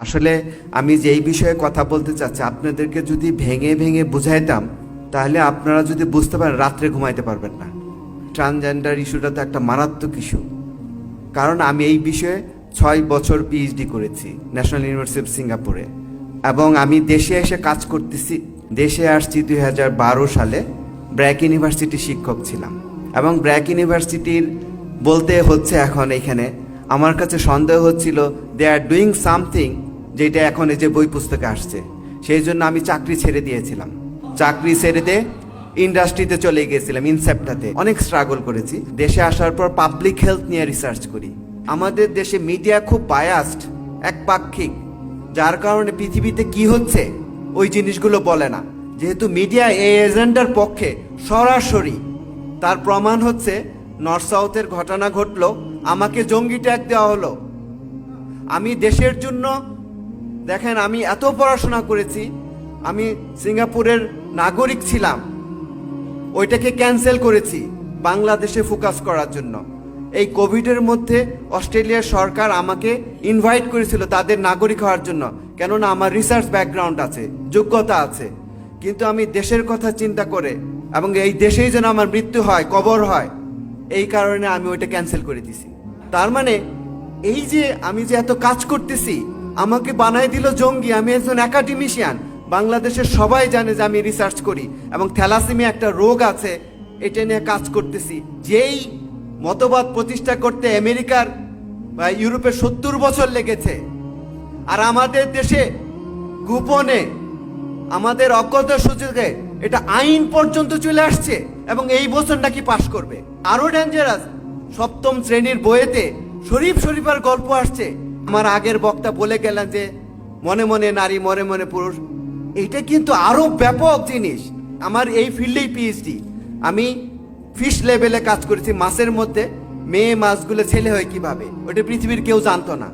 আসলে আমি যেই বিষয়ে কথা বলতে চাচ্ছি, আপনাদেরকে যদি ভেঙে ভেঙে বুঝাইতাম, তাহলে আপনারা যদি বুঝতে পারেন, রাত্রে ঘুমাইতে পারবেন না। ট্রান্সজেন্ডার ইস্যুটা তো একটা মারাত্মক ইস্যু। কারণ আমি এই বিষয়ে ছয় বছর পিএইচডি করেছি, ন্যাশনাল ইউনিভার্সিটি অফ সিঙ্গাপুরে। এবং আমি দেশে এসে কাজ করতেছি, দেশে আসছি দুই হাজার বারো সালে, ব্র্যাক ইউনিভার্সিটি শিক্ষক ছিলাম। এবং ব্র্যাক ইউনিভার্সিটির বলতে হচ্ছে এখন এখানে, আমার কাছে সন্দেহ হচ্ছিল দে আর ডুইং সামথিং যেটা এখন এই যে বই পুস্তকে আসছে। সেই জন্য আমি চাকরি ছেড়ে দিয়েছিলাম। চাকরি ছেড়ে দিয়ে ইন্ডাস্ট্রিতে চলে গিয়েছিলাম ইনসেপ্টাতে অনেক স্ট্রাগল করেছি। দেশে আসার পর পাবলিক হেলথ নিয়ে রিসার্চ করি। আমাদের দেশে মিডিয়া খুব বায়াসড একপাক্ষিক। যার কারণে পৃথিবীতে কি হচ্ছে, ওই জিনিসগুলো বলে না। যেহেতু মিডিয়া এই এজেন্ডার পক্ষে সরাসরি, তার প্রমাণ হচ্ছে নর্থ সাউথের ঘটনা ঘটলো, আমাকে জঙ্গি ট্যাগ দেওয়া হলো। আমি দেশের জন্য দেখেন, আমি এত পড়াশোনা করেছি, আমি সিঙ্গাপুরের নাগরিক ছিলাম। ওইটাকে ক্যান্সেল করেছি বাংলাদেশে ফোকাস করার জন্য। এই কোভিডের মধ্যে অস্ট্রেলিয়ার সরকার আমাকে ইনভাইট করেছিল তাদের নাগরিক হওয়ার জন্য। কেননা আমার রিসার্চ ব্যাকগ্রাউন্ড আছে, যোগ্যতা আছে। কিন্তু আমি দেশের কথা চিন্তা করে এবং এই দেশেই যেন আমার মৃত্যু হয়, কবর হয়, এই কারণে আমি ওইটা ক্যান্সেল করে দিছি। তার মানে এই যে আমি যে এত কাজ করতেছি আমাকে বানাই দিল জঙ্গি, আমি একজন একাডেমিশিয়ান বাংলাদেশের সবাই জানে যে আমি রিসার্চ করি এবং থ্যালাসেমিয়া একটা রোগ আছে, এটা নিয়ে কাজ করতেছি। যেই মতবাদ প্রতিষ্ঠা করতে আমেরিকার বা ইউরোপের সত্তর বছর লেগেছে। আর আমাদের দেশে গোপনে, আমাদের অজ্ঞতা সুযোগে এটা আইন পর্যন্ত চলে আসছে এবং এই বছর নাকি পাশ করবে। আরও ডেঞ্জারাস সপ্তম শ্রেণির বইয়েতে শরীফ শরীফার গল্প আসছে। আমার আগের বক্তা বলে গেলেন যে, মনে মনে নারী, মনে মনে পুরুষ, এটা কিন্তু আরও ব্যাপক জিনিস। আমার এই ফিল্ডেই পিএইচডি আমি ফিশ লেভেলে কাজ করেছি মাছের মধ্যে, মেয়ে মাছগুলো ছেলে হয় কীভাবে ওটা পৃথিবীর কেউ জানতো না।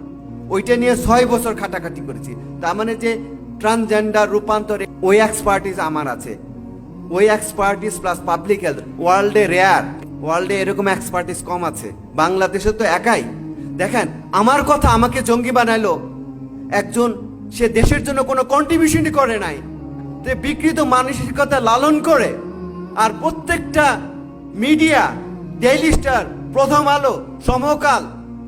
ওইটা নিয়ে ছয় বছর খাটাখাটি করেছি। তার মানে যে ট্রান্সজেন্ডার রূপান্তরে ওই এক্সপার্টিস আমার আছে। ওই এক্সপার্টিস প্লাস পাবলিক হেলথ ওয়ার্ল্ডে রেয়ার ওয়ার্ল্ডে এরকম এক্সপার্টিস কম আছে। বাংলাদেশে তো একাই। দেখেন, আমার কথা আমাকে জঙ্গি বানাইলো। একজন, সে দেশের জন্য কোনো কন্ট্রিবিউশনই করে নাই। যে বিকৃত মানসিকতা লালন করে। আর প্রত্যেকটা মিডিয়া ডেইলি স্টার প্রথম আলো, সমকাল,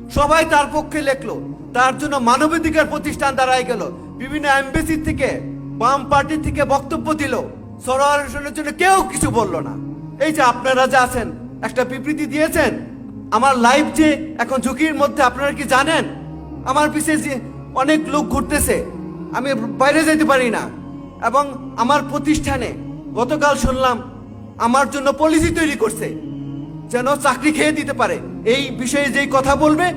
সবাই তার পক্ষে লেখলো। তার জন্য মানবাধিকার প্রতিষ্ঠান দাঁড়ায় গেল। বিভিন্ন এমবেসি থেকে, বাম পার্টি থেকে বক্তব্য দিল। সরোয়ার হোসেনের জন্য কেউ কিছু বলল না। এই যে আপনারা যে আছেন, একটা বিবৃতি দিয়েছেন আমার লাইফ যে এখন ঝুঁকির মধ্যে, আপনারা কি জানেন? আমার পিছিয়ে যে অনেক লোক ঘুরতেছে, আমি বাইরে যেতে পারি না। এবং আমার প্রতিষ্ঠানে গতকাল শুনলাম, আমার জন্য পলিসি তৈরি করছে, যেন চাকরি খেয়ে দিতে পারে। এই বিষয়ে যেই কথা বলবে,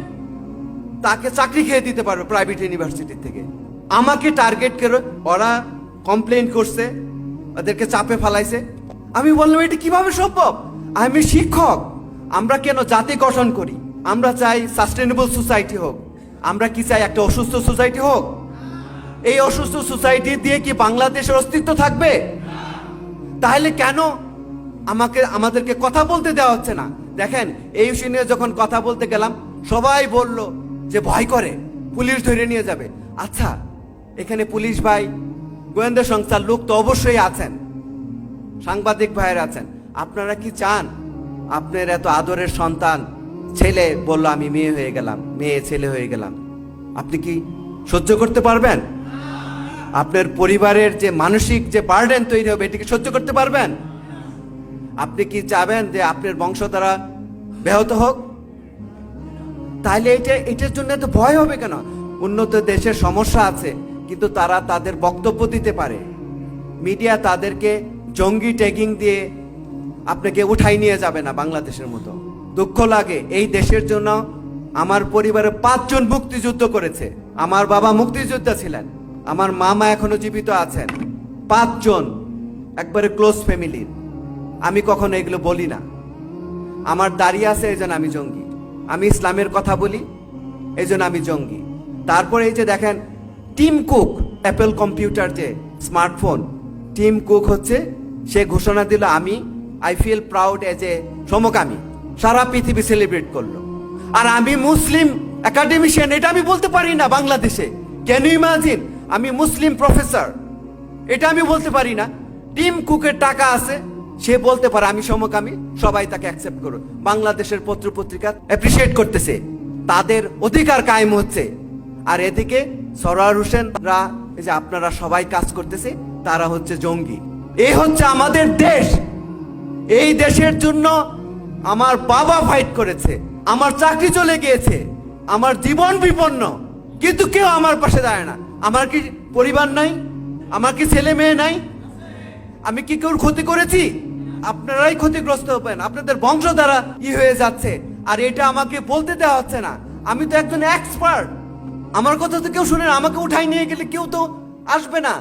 তাকে চাকরি খেয়ে দিতে পারবে প্রাইভেট ইউনিভার্সিটি থেকে। আমাকে টার্গেট করে ওরা কমপ্লেন করছে, ওদেরকে চাপে ফালাইছে। আমি বললাম, এটা কীভাবে সম্ভব? আমি শিক্ষক আমরা কেন জাতি গঠন করি? আমরা চাই সাস্টেনেবল সোসাইটি হোক। আমরা কি চাই একটা অসুস্থ সোসাইটি হোক? এই অসুস্থ সোসাইটি দিয়ে কি বাংলাদেশের অস্তিত্ব থাকবে? তাহলে কেন আমাকে, আমাদেরকে কথা বলতে দেওয়া হচ্ছে না? দেখেন, এই ইস্যু নিয়ে যখন কথা বলতে গেলাম, সবাই বলল যে ভয় করে, পুলিশ ধরে নিয়ে যাবে। আচ্ছা এখানে পুলিশ ভাই, গোয়েন্দা সংস্থার লোক তো অবশ্যই আছেন। সাংবাদিক ভাইয়ের আছেন। আপনারা কি চান আপনার এত আদরের সন্তান, ছেলে, বলল, আমি মেয়ে হয়ে গেলাম, মেয়ে, ছেলে হয়ে গেলাম। আপনি কি সহ্য করতে পারবেন? আপনার পরিবারের যে মানসিক যে বার্ডেন তৈরি হবে এটিকে সহ্য করতে পারবেন? আপনি কি চাবেন যে আপনার বংশধারা ব্যাহত হোক? তাহলে এটা, এটার জন্য তো ভয় হবে কেন? উন্নত দেশের সমস্যা আছে, কিন্তু তারা তাদের বক্তব্য দিতে পারে। মিডিয়া তাদেরকে জঙ্গি ট্যাগিং দিয়ে আপনাকে উঠাই নিয়ে যাবে না বাংলাদেশের মতো। দুঃখ লাগে, এই দেশের জন্য আমার পরিবারে পাঁচজন মুক্তিযুদ্ধ করেছে। আমার বাবা মুক্তিযোদ্ধা ছিলেন, আমার মামা এখনও জীবিত আছেন। পাঁচজন, একবারে ক্লোজ ফ্যামিলির আমি কখনো এগুলো বলি না। আমার দাঁড়িয়ে আছে, এই আমি জঙ্গি। আমি ইসলামের কথা বলি, এই আমি জঙ্গি। তারপরে এই যে দেখেন টিম কুক অ্যাপেল কম্পিউটার যে স্মার্টফোন টিম কুক হচ্ছে, সে ঘোষণা দিল, আমি I feel proud as a সমকামী। সারা পৃথিবী সেলিব্রেট করল। আর আমি মুসলিম একাডেমিশিয়ান এটা আমি বলতে পারি না বাংলাদেশে। ক্যান ইউ ইমাজিন আমি মুসলিম প্রফেসর এটা আমি বলতে পারি না। টিম কুকের টাকা আছে, সে বলতে পারে আমি সমকামী, সবাই তাকে অ্যাকসেপ্ট করো বাংলাদেশের পত্র পত্রিকা অ্যাপ্রিসিয়েট করতেছে। তাদের অধিকার কায়েম হচ্ছে। আর এদিকে সরার হোসেনরা যে আপনারা সবাই কাজ করতেছে, তারা হচ্ছে জঙ্গি। এই হচ্ছে আমাদের দেশ। এই দেশের জন্য আমার বাবা ফাইট করেছে, আমার চাকরি চলে গিয়েছে, আমার জীবন বিপন্ন, কিন্তু কেউ আমার পাশে দাঁড়ায় না। আমার কি পরিবার নাই? আমার কি ছেলে মেয়ে নাই? আমি কি কেউ ক্ষতি করেছি? আপনারাই ক্ষতিগ্রস্ত হবেন, আপনাদের বংশ দ্বারা ই হয়ে যাচ্ছে, আর এটা আমাকে বলতে দেওয়া হচ্ছে না। আমি তো একজন এক্সপার্ট আমার কথা তো কেউ শুনে আমাকে উঠাই নিয়ে গেলে কেউ তো আসবে না।